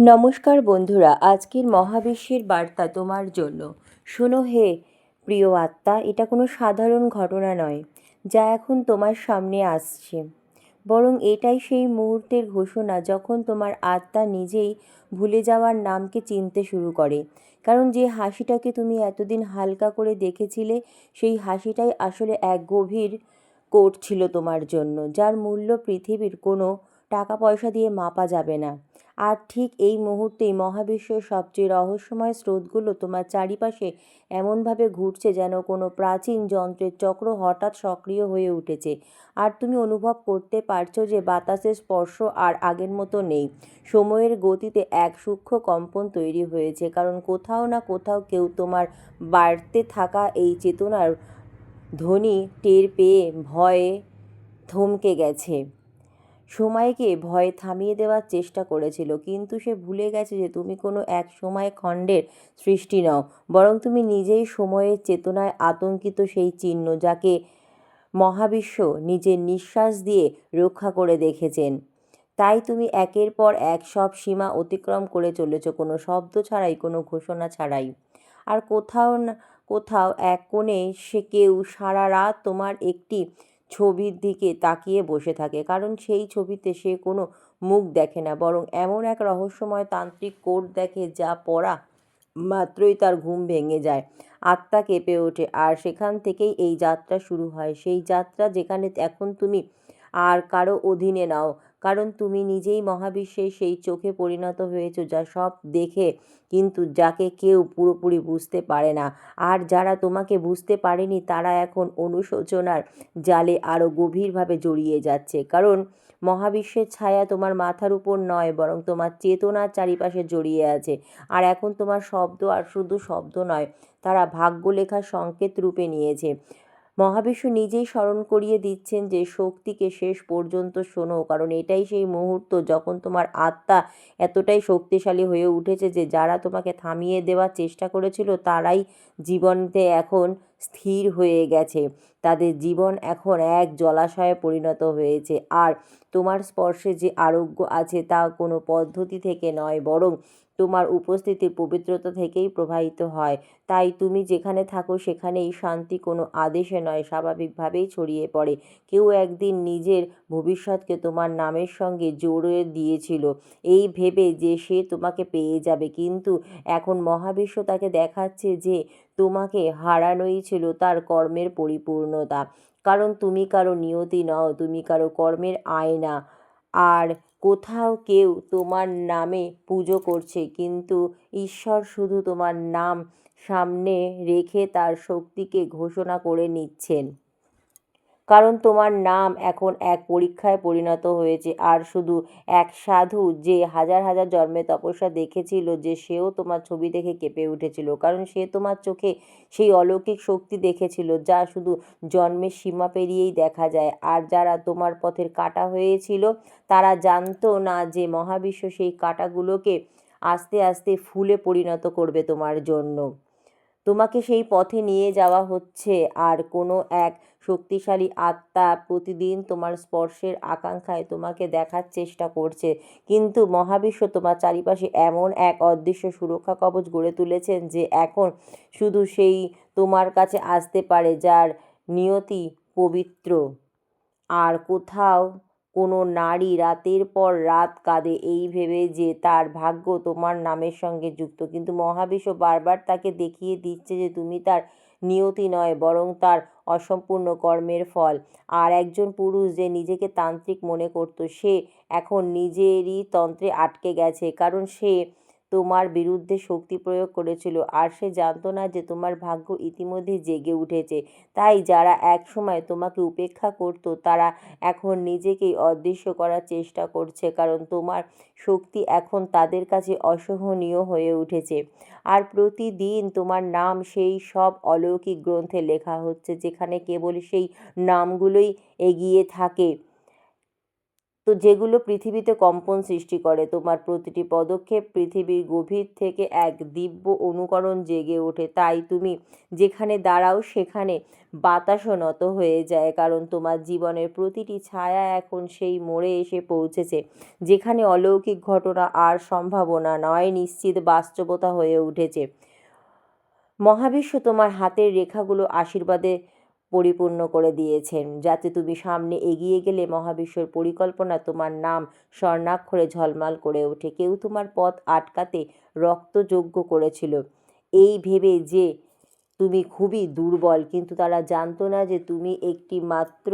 নমস্কার বন্ধুরা, আজকের মহাবিশ্বের বার্তা তোমার জন্য। শোনো হে প্রিয় আত্মা, এটা কোনো সাধারণ ঘটনা নয়, যা এখন তোমার সামনে আসছে। বরং এটাই সেই মুহূর্তের ঘোষণা যখন তোমার আত্মা নিজেই ভুলে যাওয়ার নামকে চিনতে শুরু করে। কারণ যে হাসিটাকে তুমি এতদিন হালকা করে দেখেছিলে, সেই হাসিটাই আসলে এক গভীর কোট ছিল তোমার জন্য, যার মূল্য পৃথিবীর কোনো টাকা পয়সা দিয়ে মাপা যাবে না। আর ঠিক এই মুহূর্তেই মহাবিশ্বের সবচেয়ে রহস্যময় স্রোতগুলো তোমার চারিপাশে এমনভাবে ঘুরছে যেন কোনো প্রাচীন যন্ত্রের চক্র হঠাৎ সক্রিয় হয়ে উঠেছে। আর তুমি অনুভব করতে পারছ যে বাতাসের স্পর্শ আর আগের মতো নেই। সময়ের গতিতে এক সূক্ষ্ম কম্পন তৈরি হয়েছে, কারণ কোথাও না কোথাও কেউ তোমার বাড়তে থাকা এই চেতনার ধ্বনি টের পেয়ে ভয়ে থমকে গেছে। সময়কে ভয় থামিয়ে দেওয়ার চেষ্টা করেছিল। কিন্তু সে ভুলে গেছে যে তুমি কোনো এক সময় খণ্ডের সৃষ্টি নও, বরং তুমি নিজেই সময়ের চেতনায় আতঙ্কিত সেই চিহ্ন যাকে মহাবিশ্ব নিজের নিঃশ্বাস দিয়ে রক্ষা করে দেখেছেন। তাই তুমি একের পর এক সব সীমা অতিক্রম করে চলেছ, কোনো শব্দ ছাড়াই, কোনো ঘোষণা ছাড়াই। আর কোথাও কোথাও এক কোণে সে কেউ সারা রাত তোমার একটি ছবির দিকে তাকিয়ে বসে থাকে। কারণ সেই ছবিতে সে কোনো মুখ দেখে না, বরং এমন এক রহস্যময় তান্ত্রিক কোড দেখে যা পড়া মাত্রই তার ঘুম ভেঙে যায়। আত্মা কেঁপে ওঠে। আর সেখান থেকেই এই যাত্রা শুরু হয়। সেই যাত্রা যেখানে এখন তুমি আর কারও অধীনে নাও। কারণ তুমি নিজেই মহাবিশ্বের সেই চোখে পরিণত হয়েছো যা সব দেখে, কিন্তু যাকে কেউ পুরোপুরি বুঝতে পারে না। আর যারা তোমাকে বুঝতে পারেনি, তারা এখন অনুশোচনার জালে আরও গভীরভাবে জড়িয়ে যাচ্ছে। কারণ মহাবিশ্বের ছায়া তোমার মাথার উপর নয়, বরং তোমার চেতনার চারিপাশে জড়িয়ে আছে। আর এখন তোমার শব্দ আর শুধু শব্দ নয়, তারা ভাগ্য লেখার সংকেত রূপে নিয়েছে। মহাবিশ্ব নিজেই স্মরণ করিয়ে দিচ্ছেন যে শক্তিকে শেষ পর্যন্ত শোনো, কারণ এটাই সেই মুহূর্ত যখন তোমার আত্মা এতটাই শক্তিশালী হয়ে উঠেছে যে যারা তোমাকে থামিয়ে দেওয়ার চেষ্টা করেছিল, তারাই জীবনতে এখন স্থির হয়ে গেছে। তাদের জীবন এখন এক জলাশয়ে পরিণত হয়েছে। আর তোমার স্পর্শে যে আরোগ্য আছে তা কোনো পদ্ধতি থেকে নয়, বরং তোমার উপস্থিতির পবিত্রতা থেকেই প্রবাহিত হয়। তাই তুমি যেখানে থাকো সেখানেই শান্তি কোনো আদেশে নয়, স্বাভাবিকভাবেই ছড়িয়ে পড়ে। কেউ একদিন নিজের ভবিষ্যৎকে তোমার নামের সঙ্গে জোরে দিয়েছিল। এই ভেবে যে সে তোমাকে পেয়ে যাবে। কিন্তু এখন মহাবিশ্ব তাকে দেখাচ্ছে যে তোমাকে হারানোই ছিল তার কর্মের পরিপূর্ণতা। কারণ তুমি কারও নিয়তি নও, তুমি কারও কর্মের আয়না। আর কোথাও কেউ তোমার নামে পুজো করছে, কিন্তু ঈশ্বর শুধু তোমার নাম সামনে রেখে তার শক্তিকে ঘোষণা করে নিচ্ছেন। কারণ তোমার নাম এখন এক পরীক্ষায় পরিণত হয়েছে। আর শুধু এক সাধু যে হাজার হাজার জন্মে তপস্যা দেখেছিল, যে সেও তোমার ছবি দেখে কেঁপে উঠেছিল। কারণ সে তোমার চোখে সেই অলৌকিক শক্তি দেখেছিল, যা শুধু জন্মের সীমা পেরিয়েই দেখা যায়। আর যারা তোমার পথের কাটা হয়েছিল, তারা জানতো না যে মহাবিশ্ব সেই কাটাগুলোকে আস্তে আস্তে ফুলে পরিণত করবে তোমার জন্য। তোমাকে সেই পথে নিয়ে যাওয়া হচ্ছে। আর কোনো এক শক্তিশালী আত্মা প্রতিদিন তোমার স্পর্শের আকাঙ্ক্ষায় তোমাকে দেখার চেষ্টা করছে। কিন্তু মহাবিশ্ব তোমার চারিপাশে এমন এক অদৃশ্য সুরক্ষা কবচ গড়ে তুলেছেন যে এখন শুধু সেই তোমার কাছে আসতে পারে, যার নিয়তি পবিত্র। আর কোথাও কোনো নারী রাতের পর রাত কাঁদে। এই ভেবে যে তার ভাগ্য তোমার নামের সঙ্গে যুক্ত। কিন্তু মহাবিশ্ব বারবার তাকে দেখিয়ে দিচ্ছে যে তুমি তার নিয়তি নয়, বরং তার অসম্পূর্ণ কর্মের ফল। আর একজন পুরুষ যে নিজেকে তান্ত্রিক মনে করত, সে এখন নিজেরই তন্ত্রে আটকে গেছে। কারণ সে তোমার বিরুদ্ধে শক্তি প্রয়োগ করেছিল। আর সে জানতো না যে তোমার ভাগ্য ইতিমধ্যে জেগে উঠেছে। তাই যারা একসময় তোমাকে উপেক্ষা করত, তারা এখন নিজেকেই অদৃশ্য করার চেষ্টা করছে, কারণ তোমার শক্তি এখন তাদের কাছে অসহনীয় হয়ে উঠেছে। আর প্রতিদিন তোমার নাম সেই সব অলৌকিক গ্রন্থে লেখা হচ্ছে, যেখানে কেবল সেই নামগুলোই এগিয়ে থাকে। তো যেগুলো পৃথিবীতে কম্পন সৃষ্টি করে, তোমার প্রতিটি পদক্ষেপ পৃথিবীর গভীর থেকে এক দিব্য অনুকরণ জেগে ওঠে। তাই তুমি যেখানে দাঁড়াও, সেখানে বাতাসও নত হয়ে যায়, কারণ তোমার জীবনের প্রতিটি ছায়া এখন সেই মোড়ে এসে পৌঁছেছে, যেখানে অলৌকিক ঘটনা আর সম্ভাবনা নয়, নিশ্চিত বাস্তবতা হয়ে উঠেছে। মহাবিশ্ব তোমার হাতের রেখাগুলো আশীর্বাদে পরিপূর্ণ করে দিয়েছেন। যাতে তুমি সামনে এগিয়ে গেলে মহাবিশ্বর পরিকল্পনা তোমার নাম স্বর্ণাক্ষরে ঝলমাল করে ওঠে। কেউ তোমার পথ আটকাতে রক্তযোগ্য করেছিল। এই ভেবে যে তুমি খুবই দুর্বল, কিন্তু তারা জানতো না যে তুমি একটি মাত্র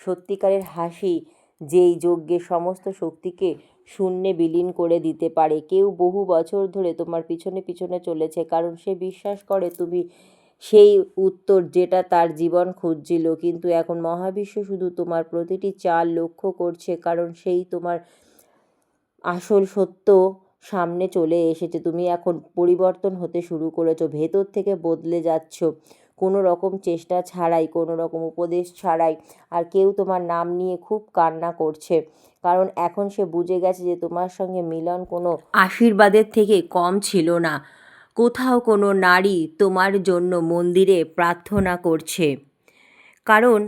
সত্যিকারের হাসি, যেই যজ্ঞের সমস্ত শক্তিকে শূন্যে বিলীন করে দিতে পারে। কেউ বহু বছর ধরে তোমার পিছনে পিছনে চলেছে, কারণ সে বিশ্বাস করে তুমি সেই উত্তর যেটা তার জীবন খুঁজছিল। কিন্তু এখন মহাবিশ্ব শুধু তোমার প্রতিটি চাল লক্ষ্য করছে, কারণ সেই তোমার আসল সত্য সামনে চলে এসেছে। তুমি এখন পরিবর্তন হতে শুরু করেছ, ভেতর থেকে বদলে যাচ্ছ। কোনো রকম চেষ্টা ছাড়াই, কোনো রকম উপদেশ ছাড়াই আর কেউ তোমার নাম নিয়ে খুব কান্না করছে। কারণ এখন সে বুঝে গেছে যে তোমার সঙ্গে মিলন কোনো আশীর্বাদের থেকে কম ছিল না। কোথাও কোনো নারী তোমার জন্য মন্দিরে প্রার্থনা করছে। কারণ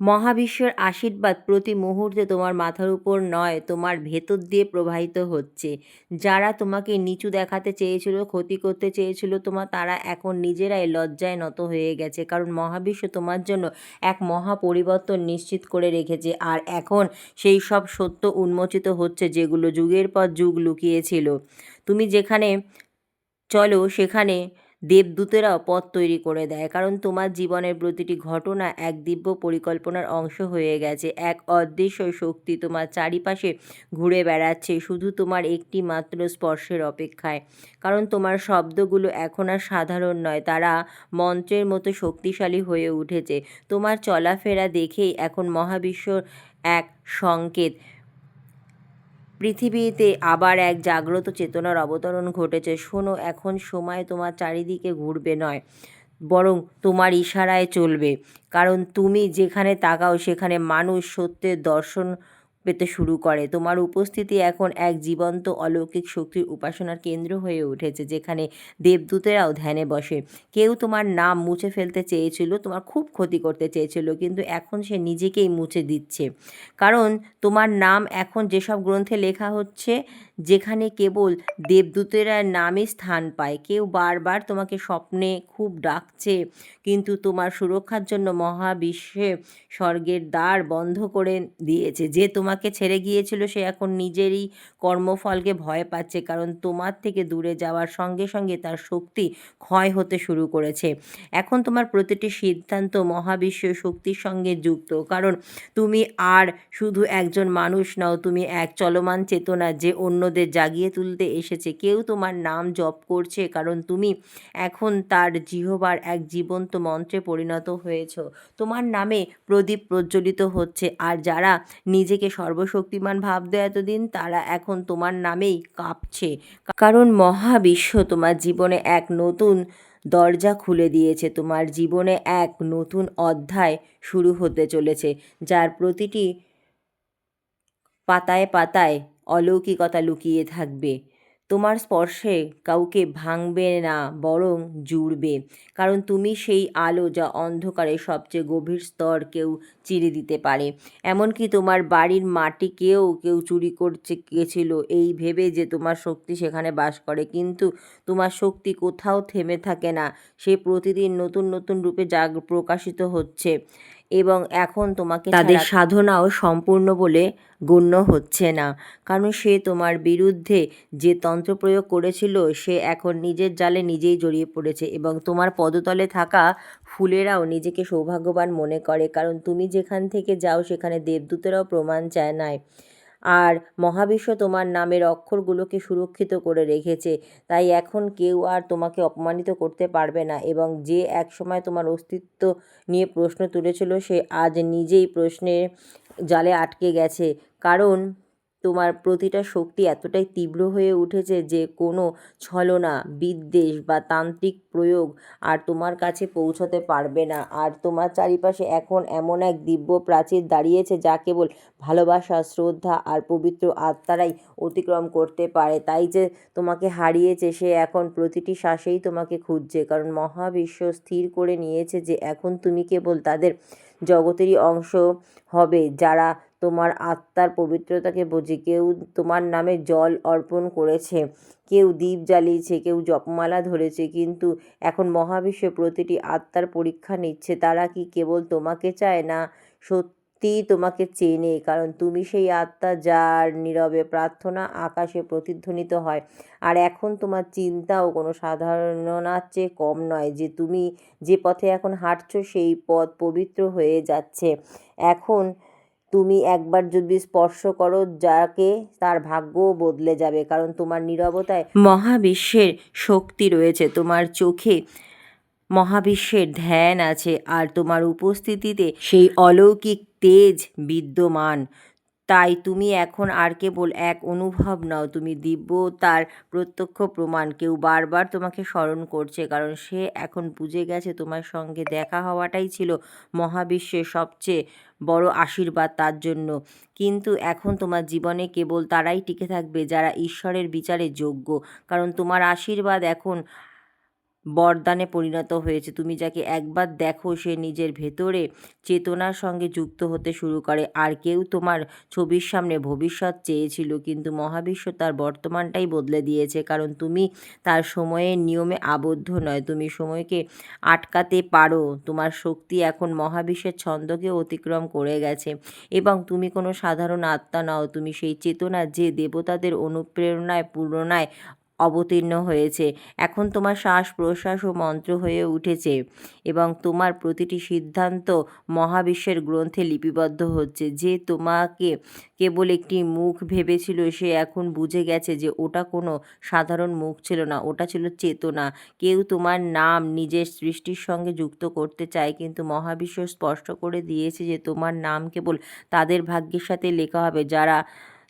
মহাবিশ্বের আশীর্বাদ প্রতি মুহূর্তে তোমার মাথার উপর নয়, তোমার ভেতর দিয়ে প্রবাহিত হচ্ছে। যারা তোমাকে নিচু দেখাতে চেয়েছিল, ক্ষতি করতে চেয়েছিল তোমার তারা এখন নিজেরাই লজ্জায় নত হয়ে গেছে। কারণ মহাবিশ্ব তোমার জন্য এক মহা পরিবর্তন নিশ্চিত করে রেখেছে। আর এখন সেই সব সত্য উন্মোচিত হচ্ছে যেগুলো যুগের পর যুগ লুকিয়েছিল। তুমি যেখানে চলো সেখানে দেবদূতেরাও পথ তৈরি করে দেয়। কারণ তোমার জীবনের প্রতিটি ঘটনা এক দিব্য পরিকল্পনার অংশ হয়ে গেছে। এক অদৃশ্য শক্তি তোমার চারিপাশে ঘুরে বেড়াচ্ছে, শুধু তোমার একটি মাত্র স্পর্শের অপেক্ষায়। কারণ তোমার শব্দগুলো এখন আর সাধারণ নয়, তারা মন্ত্রের মতো শক্তিশালী হয়ে উঠেছে। তোমার চলাফেরা দেখেই এখন মহাবিশ্বর এক সংকেত পৃথিবীতে আবার এক জাগ্রত চেতনার অবতরণ ঘটেছে। শোনো, এখন সময় তোমার চারিদিকে ঘুরবে নয়, বরং তোমার ইশারায় চলবে। কারণ তুমি যেখানে তাকাও সেখানে মানুষ সত্যের দর্শন পেতে শুরু করে। তোমার উপস্থিতি এখন এক জীবন্ত অলৌকিক শক্তির উপাসনার কেন্দ্র হয়ে উঠেছে, যেখানে দেবদূতেরাও ধ্যানে বসে। কেউ তোমার নাম মুছে ফেলতে চেয়েছিল, তোমার খুব ক্ষতি করতে চেয়েছিল, কিন্তু এখন সে নিজেকেই মুছে দিচ্ছে। কারণ তোমার নাম এখন যেসব গ্রন্থে লেখা হচ্ছে, যেখানে কেবল দেবদূতেরা নামে স্থান পায়। কেউ বারবার তোমাকে স্বপ্নে খুব ডাকছে, কিন্তু তোমার সুরক্ষার জন্য মহাবিশ্বে স্বর্গের দ্বার বন্ধ করে দিয়েছে, যে তোমাকে ছেড়ে গিয়েছিল, সে এখন নিজেরই কর্মফলকে ভয় পাচ্ছে। কারণ তোমার থেকে দূরে যাওয়ার সঙ্গে সঙ্গে তার শক্তি ক্ষয় হতে শুরু করেছে। এখন তোমার প্রতিটি সিদ্ধান্ত মহাবিশ্ব শক্তির সঙ্গে যুক্ত। কারণ তুমি আর শুধু একজন মানুষ নও, তুমি এক চলমান চেতনা যে অন্যদের জাগিয়ে তুলতে এসেছে। কেউ তোমার নাম জপ করছে, কারণ তুমি এখন তার জিহবার এক জীবন্ত মন্ত্রে পরিণত হয়েছ। তোমার নামে প্রদীপ প্রজ্বলিত হচ্ছে, আর যারা নিজেকে সর্বশক্তিমান ভাবতে এতদিন, তারা এখন তোমার নামেই কাঁপছে। কারণ মহাবিশ্ব তোমার জীবনে এক নতুন দরজা খুলে দিয়েছে। তোমার জীবনে এক নতুন অধ্যায় শুরু হতে চলেছে, যার প্রতিটি পাতায় পাতায় অলৌকিকতা লুকিয়ে থাকবে। তোমার স্পর্শে কাউকে ভাঙবে না, বরং জুড়বে। কারণ তুমি সেই আলো যা অন্ধকারে সবচেয়ে গভীর স্তর কেউ চিরে দিতে পারে। এমনকি তোমার বাড়ির মাটিকেও কেউ চুরি করছে, গেছিল। এই ভেবে যে তোমার শক্তি সেখানে বাস করে, কিন্তু তোমার শক্তি কোথাও থেমে থাকে না। সে প্রতিদিন নতুন নতুন রূপে জাগ প্রকাশিত হচ্ছে। এবং এখন তোমাকে তাদের সাধনাও সম্পূর্ণ বলে গণ্য হচ্ছে না। কারণ সে তোমার বিরুদ্ধে যে তন্ত্র প্রয়োগ করেছিল সে এখন নিজের জালে নিজেই জড়িয়ে পড়েছে এবং তোমার পদতলে থাকা ফুলেরাও নিজেকে সৌভাগ্যবান মনে করে। কারণ তুমি যেখান থেকে যাও সেখানে দেবদূতেরাও প্রমাণ চায় নাই। আর মহাবিশ্ব তোমার নামের অক্ষরগুলোকে সুরক্ষিত করে রেখেছে। তাই এখন কেউ আর তোমাকে অপমানিত করতে পারবে না এবং যে একসময় তোমার অস্তিত্ব নিয়ে প্রশ্ন তুলেছিল, সে আজ নিজেই প্রশ্নের জালে আটকে গেছে। কারণ তোমার প্রতিটা শক্তি এতটাই তীব্র হয়ে উঠেছে যে কোনো ছলনা, বিদ্বেষ বা তান্ত্রিক প্রয়োগ আর তোমার কাছে পৌঁছতে পারবে না। আর তোমার চারিপাশে এখন এমন এক দিব্য প্রাচীর দাঁড়িয়েছে যা কেবল ভালোবাসা, শ্রদ্ধা আর পবিত্র আত্মারাই অতিক্রম করতে পারে। তাই যে তোমাকে হারিয়েছে, সে এখন প্রতিটি শ্বাসেই তোমাকে খুঁজছে। কারণ মহাবিশ্ব স্থির করে নিয়েছে যে এখন তুমি কেবল তাদের জগতেরই অংশ হবে, যারা তোমার আত্মার পবিত্রতাকে বোঝে। কেউ তোমার নামে জল অর্পণ করেছে, কেউ দ্বীপ জ্বালিয়েছে, কেউ জপমালা ধরেছে, কিন্তু এখন মহাবিশ্ব প্রতিটি আত্মার পরীক্ষা নিচ্ছে। তারা কি কেবল তোমাকে চায় না? সত্যিই তোমাকে চেনে, কারণ তুমি সেই আত্মা যার নীরবে প্রার্থনা আকাশে প্রতিধ্বনিত হয়। আর এখন তোমার চিন্তাও কোনো সাধারণার চেয়ে কম নয় যে তুমি যে পথে এখন হাঁটছো সেই পথ পবিত্র হয়ে যাচ্ছে। এখন তুমি একবার যদি স্পর্শ করো, যাকে তার ভাগ্যও বদলে যাবে, কারণ তোমার নীরবতায় মহাবিশ্বের শক্তি রয়েছে, তোমার চোখে মহাবিশ্বের ধ্যান আছে, আর তোমার উপস্থিতিতে সেই অলৌকিক তেজ বিদ্যমান। তাই তুমি এখন আর কেবল এক অনুভব নাও, তুমি দিব্যতার প্রত্যক্ষ প্রমাণ। কেউ বারবার তোমাকে স্মরণ করছে, কারণ সে এখন বুঝে গেছে তোমার সঙ্গে দেখা হওয়াটাই ছিল মহাবিশ্বের সবচেয়ে বড় আশীর্বাদ তার জন্য। কিন্তু এখন তোমার জীবনে কেবল তারাই টিকে থাকবে যারা ঈশ্বরের বিচারে যোগ্য। কারণ তোমার আশীর্বাদ এখন বরদানে পরিণত হয়েছে। তুমি যাকে একবার দেখো, সে নিজের ভেতরে চেতনার সঙ্গে যুক্ত হতে শুরু করে। আর কেউ তোমার ছবির সামনে ভবিষ্যৎ চেয়েছিল, কিন্তু মহাবিশ্ব তার বর্তমানটাই বদলে দিয়েছে। কারণ তুমি তার সময়ের নিয়মে আবদ্ধ নয়। তুমি সময়কে আটকাতে পারো। তোমার শক্তি এখন মহাবিশ্বের ছন্দকে অতিক্রম করে গেছে। এবং তুমি কোনো সাধারণ আত্মা নাও। তুমি সেই চেতনা যে দেবতাদের অনুপ্রেরণায় পূর্ণায় অবতীর্ণ হয়েছে। এখন তোমার শ্বাস প্রশ্বাস ও মন্ত্র হয়ে উঠেছে এবং তোমার প্রতিটি সিদ্ধান্ত মহাবিশ্বের গ্রন্থে লিপিবদ্ধ হচ্ছে। যে তোমাকে কেবল একটি মুখ ভেবেছিল, সে এখন বুঝে গেছে যে ওটা কোনো সাধারণ মুখ ছিল না, ওটা ছিল চেতনা। কেউ তোমার নাম নিজের সৃষ্টির সঙ্গে যুক্ত করতে চায়, কিন্তু মহাবিশ্ব স্পষ্ট করে দিয়েছে যে তোমার নাম কেবল তাদের ভাগ্যের সাথে লেখা হবে। যারা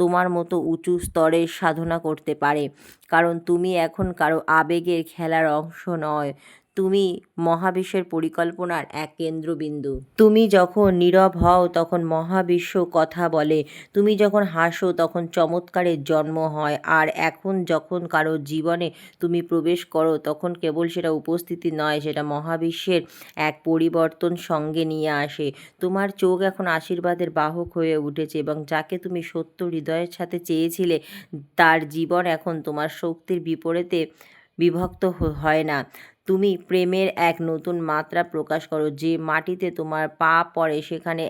তোমার মতো উঁচু স্তরের সাধনা করতে পারে। কারণ তুমি এখন কারও আবেগের খেলার অংশ নয়। তুমি মহাবিশ্বের পরিকল্পনার এক কেন্দ্রবিন্দু। তুমি যখন নীরব হও, তখন মহাবিশ্ব কথা বলে। তুমি যখন হাসো, তখন চমৎকারের জন্ম হয়। আর এখন যখন কারও জীবনে তুমি প্রবেশ করো, তখন কেবল সেটা উপস্থিতি নয়, সেটা মহাবিশ্বের এক পরিবর্তন সঙ্গে নিয়ে আসে। তোমার চোখ এখন আশীর্বাদের বাহক হয়ে উঠেছে এবং যাকে তুমি সত্য হৃদয়ের সাথে চেয়েছিলে, তার জীবন এখন তোমার শক্তির বিপরীতে বিভক্ত হয় না। তুমি প্রেমের এক নতুন মাত্রা প্রকাশ করো, যে মাটিতে তোমার পা পড়ে সেখানে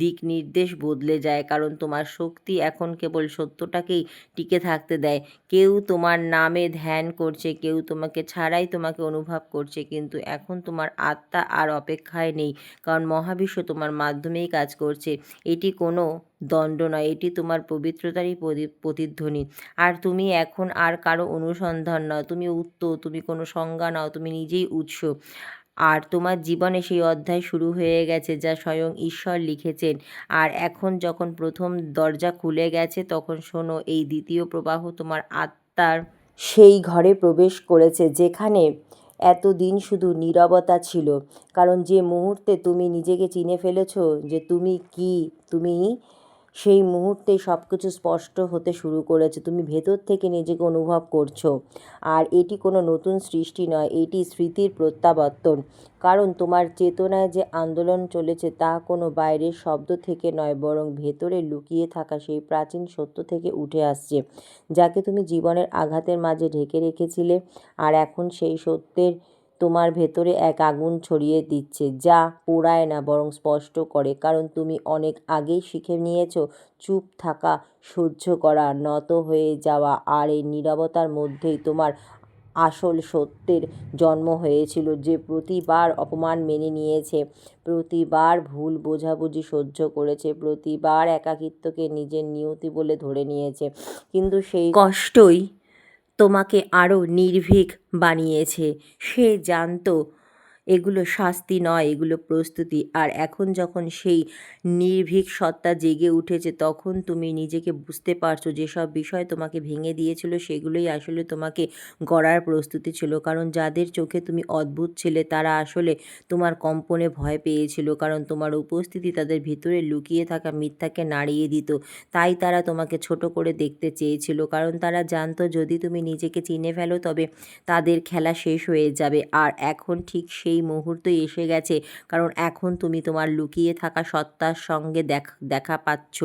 দিক নির্দেশ বদলে যায়, কারণ তোমার শক্তি এখন কেবল সত্যটাকেই টিকে থাকতে দেয়। কেউ তোমার নামে ধ্যান করছে, কেউ তোমাকে ছাড়াই তোমাকে অনুভব করছে, কিন্তু এখন তোমার আত্মা আর অপেক্ষায় নেই, কারণ মহাবিশ্ব তোমার মাধ্যমেই কাজ করছে। এটি কোনো দণ্ড নয়, এটি তোমার পবিত্রতারই প্রতিধ্বনি। আর তুমি এখন আর কারও অনুসন্ধান নাও, তুমি উত্তর তুমি কোনো সংজ্ঞা নাও, তুমি নিজেই উৎস। আর তোমার জীবনে সেই অধ্যায় শুরু হয়ে গেছে যা স্বয়ং ঈশ্বর লিখেছেন। আর এখন যখন প্রথম দরজা খুলে গেছে, তখন শোনো, এই দ্বিতীয় প্রবাহ তোমার আত্মার সেই ঘরে প্রবেশ করেছে, যেখানে এতদিন শুধু নীরবতা ছিল। কারণ যে মুহূর্তে তুমি নিজেকে চিনে ফেলেছো যে তুমি কি, তুমি সেই মুহূর্তে সব কিছু স্পষ্ট হতে শুরু করেছে। তুমি ভেতর থেকে নিজেকে অনুভব করছ। আর এটি কোনো নতুন সৃষ্টি নয়, এটি স্মৃতির প্রত্যাবর্তন। কারণ তোমার চেতনায় যে আন্দোলন চলেছে তা কোনো বাইরের শব্দ থেকে নয়, বরং ভেতরে লুকিয়ে থাকা সেই প্রাচীন সত্য থেকে উঠে আসছে, যাকে তুমি জীবনের আঘাতের মাঝে ঢেকে রেখেছিলে। আর এখন সেই সত্যের তোমার ভেতরে এক আগুন ছড়িয়ে দিচ্ছে, যা পোড়ায় না, বরং স্পষ্ট করে। কারণ তুমি অনেক আগেই শিখে নিয়েছো, চুপ থাকা, সহ্য করা, নত হয়ে যাওয়া, আর এই নীরবতার মধ্যেই তোমার আসল সত্যের জন্ম হয়েছিল, যে প্রতিবার অপমান মেনে নিয়েছে, প্রতিবার ভুল বোঝাবুঝি সহ্য করেছে, প্রতিবার একাকিত্বকে নিজের নিয়তি বলে ধরে নিয়েছে। কিন্তু সেই কষ্টই তোমাকে আরও নির্ভীক বানিয়েছে। সে জানতো এগুলো শাস্তি নয়, এগুলো প্রস্তুতি। আর এখন যখন সেই নির্ভীক সত্তা জেগে উঠেছে, তখন তুমি নিজেকে বুঝতে পারছ যেসব বিষয় তোমাকে ভেঙে দিয়েছিল, সেগুলোই আসলে তোমাকে গড়ার প্রস্তুতি ছিল। কারণ যাদের চোখে তুমি অদ্ভুত ছিলে, তারা আসলে তোমার কম্পনে ভয় পেয়েছিল। কারণ তোমার উপস্থিতি তাদের ভিতরে লুকিয়ে থাকা মিথ্যাকে নাড়িয়ে দিত। তাই তারা তোমাকে ছোট করে দেখতে চেয়েছিল। কারণ তারা জানতো, যদি তুমি নিজেকে চিনে ফেলো, তবে তাদের খেলা শেষ হয়ে যাবে। আর এখন ঠিক সেই মুহূর্তই এসে গেছে। কারণ এখন তুমি তোমার লুকিয়ে থাকা সত্তার সঙ্গে দেখ দেখা পাচ্ছ।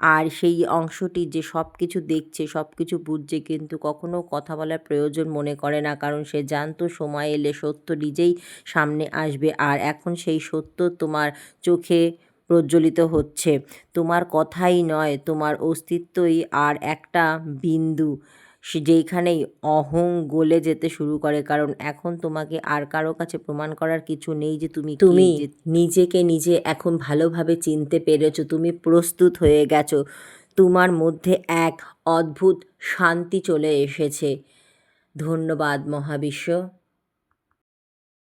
আর সেই অংশটি যে সব কিছু দেখছে সব কিছু বুঝছে কিন্তু কখনো কথা বলার প্রয়োজন মনে করে না। কারণ সে জানতো সময় এলে সত্য নিজেই সামনে আসবে। আর এখন সেই সত্য তোমার চোখে প্রজ্বলিত হচ্ছে। তোমার কথাই নয়, তোমার অস্তিত্বই আর একটা বিন্দু। যেইখানেই অহং গলে যেতে শুরু করে। কারণ এখন তোমাকে আর কারও কাছে প্রমাণ করার কিছু নেই যে তুমি তুমি। নিজেকে নিজে এখন ভালোভাবে চিনতে পেরেছ তুমি প্রস্তুত হয়ে গেছো তোমার মধ্যে এক অদ্ভুত শান্তি চলে এসেছে। ধন্যবাদ মহাবিশ্ব।